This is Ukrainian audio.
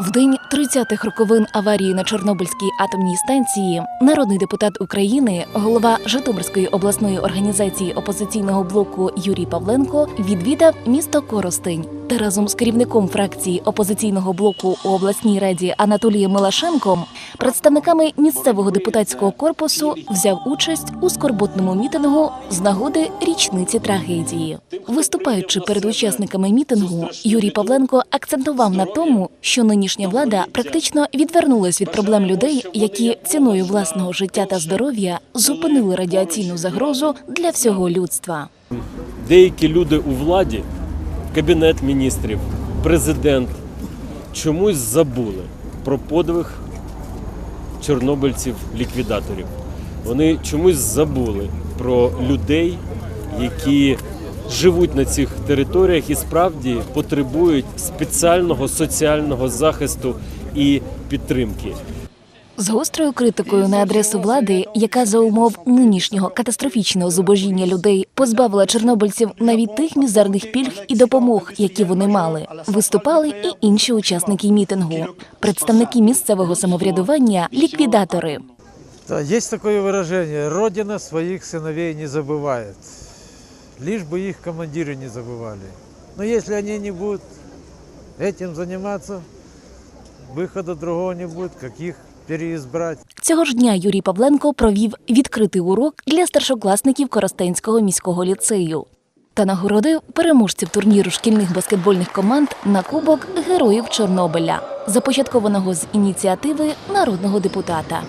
В день 30-х роковин аварії на Чорнобильській атомній станції народний депутат України, голова Житомирської обласної організації опозиційного блоку Юрій Павленко відвідав місто Коростень та разом з керівником фракції опозиційного блоку у обласній раді Анатолієм Милашенком, представниками місцевого депутатського корпусу взяв участь у скорботному мітингу з нагоди річниці трагедії. Виступаючи перед учасниками мітингу, Юрій Павленко акцентував на тому, що нинішня влада практично відвернулась від проблем людей, які ціною власного життя та здоров'я зупинили радіаційну загрозу для всього людства. Деякі люди у владі, кабінет міністрів, президент чомусь забули про подвиг чорнобильців-ліквідаторів. Вони чомусь забули про людей, які живуть на цих територіях і справді потребують спеціального соціального захисту і підтримки. З гострою критикою на адресу влади, яка за умов нинішнього катастрофічного зубожіння людей позбавила чорнобильців навіть тих мізерних пільг і допомог, які вони мали, виступали і інші учасники мітингу, представники місцевого самоврядування, ліквідатори. Да, есть такое выражение, Родина своих сыновей не забывает. Лишь бы их командиры не забывали. Но если они не будут этим заниматься, выхода другого не будет, как их переизбрать. Цього ж дня Юрій Павленко провів відкритий урок для старшокласників Коростенського міського ліцею та нагородив переможців турніру шкільних баскетбольних команд на Кубок Героїв Чорнобиля, започаткованого з ініціативи народного депутата.